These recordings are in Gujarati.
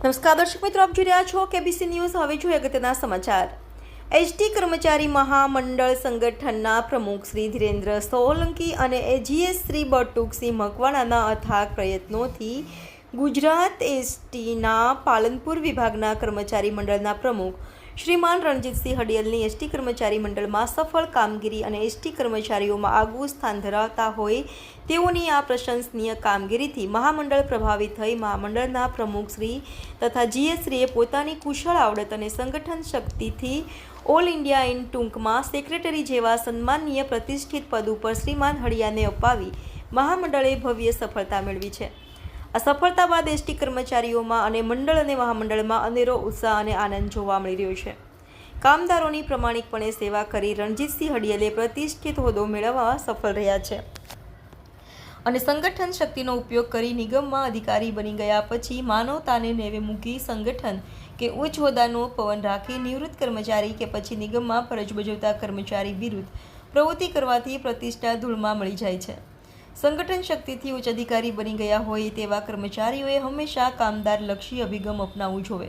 નમસ્કાર, દર્શક મિત્રો, આપ જોઈ રહ્યા છો કેબીસી ન્યૂઝ હવે જોઈએ અગત્યના સમાચાર. એસટી કર્મચારી મહામંડળ સંગઠનના પ્રમુખ શ્રી ધીરેન્દ્ર સોલંકી અને એજીએસ શ્રી બટુકસિંહ મકવાણાના અથાગ પ્રયત્નોથી ગુજરાત એસટીના પાલનપુર વિભાગના કર્મચારી મંડળના પ્રમુખ શ્રીમાન રણજીતસિંહ હડિયલની એસટી કર્મચારી મંડળમાં સફળ કામગીરી અને એસટી કર્મચારીઓમાં આગવું સ્થાન ધરાવતા હોય તેઓની આ પ્રશંસનીય કામગીરીથી મહામંડળ પ્રભાવિત થઈ મહામંડળના પ્રમુખ શ્રી તથા જીએસશ્રીએ પોતાની કુશળ આવડત અને સંગઠન શક્તિથી ઓલ ઇન્ડિયા ઇન ટૂંકમાં સેક્રેટરી જેવા સન્માનીય પ્રતિષ્ઠિત પદ ઉપર શ્રીમાન હળિયાને અપાવી મહામંડળે ભવ્ય સફળતા મેળવી છે. આ સફળતા બાદ એસટી કર્મચારીઓમાં અને મંડળ અને મહામંડળમાં અનેરો ઉત્સાહ અને આનંદ જોવા મળી રહ્યો છે. કામદારોની પ્રમાણિકપણે સેવા કરી રણજીતસિંહ હડિયલે પ્રતિષ્ઠિત હોદ્દો મેળવવા સફળ રહ્યા છે. અને સંગઠન શક્તિનો ઉપયોગ કરી નિગમમાં અધિકારી બની ગયા પછી માનવતાને નેવે મૂકી સંગઠન કે ઉચ્ચ હોદ્દાનો પવન રાખી નિવૃત્ત કર્મચારી કે પછી નિગમમાં ફરજ બજાવતા કર્મચારી વિરુદ્ધ પ્રવૃત્તિ કરવાથી પ્રતિષ્ઠા ધૂળમાં મળી જાય છે. સંગઠન શક્તિથી ઉચ્ચ અધિકારી બની ગયા હોય તેવા કર્મચારીઓએ હંમેશા કામદાર લક્ષી અભિગમ અપનાવવું જોવે.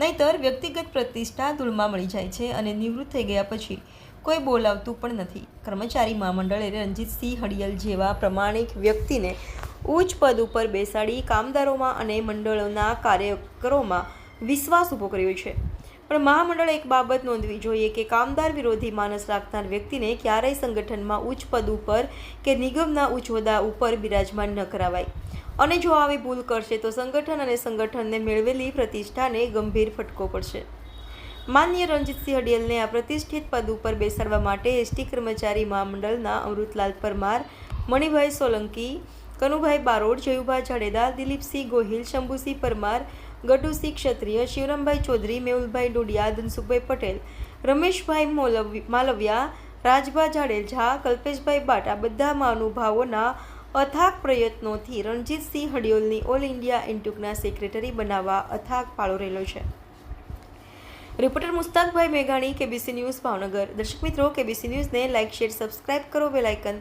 નહીતર વ્યક્તિગત પ્રતિષ્ઠા ધૂળમાં મળી જાય છે અને નિવૃત્ત થઈ ગયા પછી કોઈ બોલાવતું પણ નથી. કર્મચારી મહામંડળે રણજીતસિંહ હડિયલ જેવા પ્રમાણિક વ્યક્તિને ઉચ્ચ પદ ઉપર બેસાડી કામદારોમાં અને મંડળોના કાર્યકરોમાં વિશ્વાસ ઊભો કર્યો છે. પણ મહામંડળે એક બાબત નોંધવી જોઈએ કે કામદાર વિરોધી માનસ રાખનાર વ્યક્તિને ક્યારેય સંગઠનમાં ઉચ્ચ પદ ઉપર કે નિગમના ઉચ્ચ હોદ્દા ઉપર બિરાજમાન ન કરાવાય. અને જો આવી ભૂલ કરશે તો સંગઠન અને સંગઠનને મેળવેલી પ્રતિષ્ઠાને ગંભીર ફટકો પડશે. માન્ય રણજીતસિંહ હડિયલને આ પ્રતિષ્ઠિત પદ ઉપર બેસાડવા માટે એસટી કર્મચારી મહામંડળના અમૃતલાલ પરમાર, મણિભાઈ સોલંકી, કનુભાઈ બારોડ જયુભાઈ જાડેદા દિલીપસિંહ ગોહિલ, શંભુસિંહ પરમાર ગડુસિંહ ક્ષત્રિય શિવરામભાઈ ચૌધરી, મેહુલભાઈ ડોડિયા, ધનસુખભાઈ પટેલ, રમેશભાઈ મોલવી, માલવિયા, રાજભા જાડેજા, કલ્પેશભાઈ બાટ બધા મહાનુભાવોના અથાગ પ્રયત્નોથી રણજીતસિંહ હડિયોલની ઓલ ઇન્ડિયા ઇન્ટુકના સેક્રેટરી બનાવવા અથાગ પાળો રહેલો છે. રિપોર્ટર મુસ્તાકભાઈ મેઘાણી, કેબીસી ન્યૂઝ ભાવનગર. દર્શક મિત્રો, કેબીસી ન્યૂઝને લાઇક, શેર, સબસ્ક્રાઇબ કરો બેલાઇકન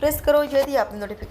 પ્રેસ કરો. જેથી આપની નોટિફિકેશન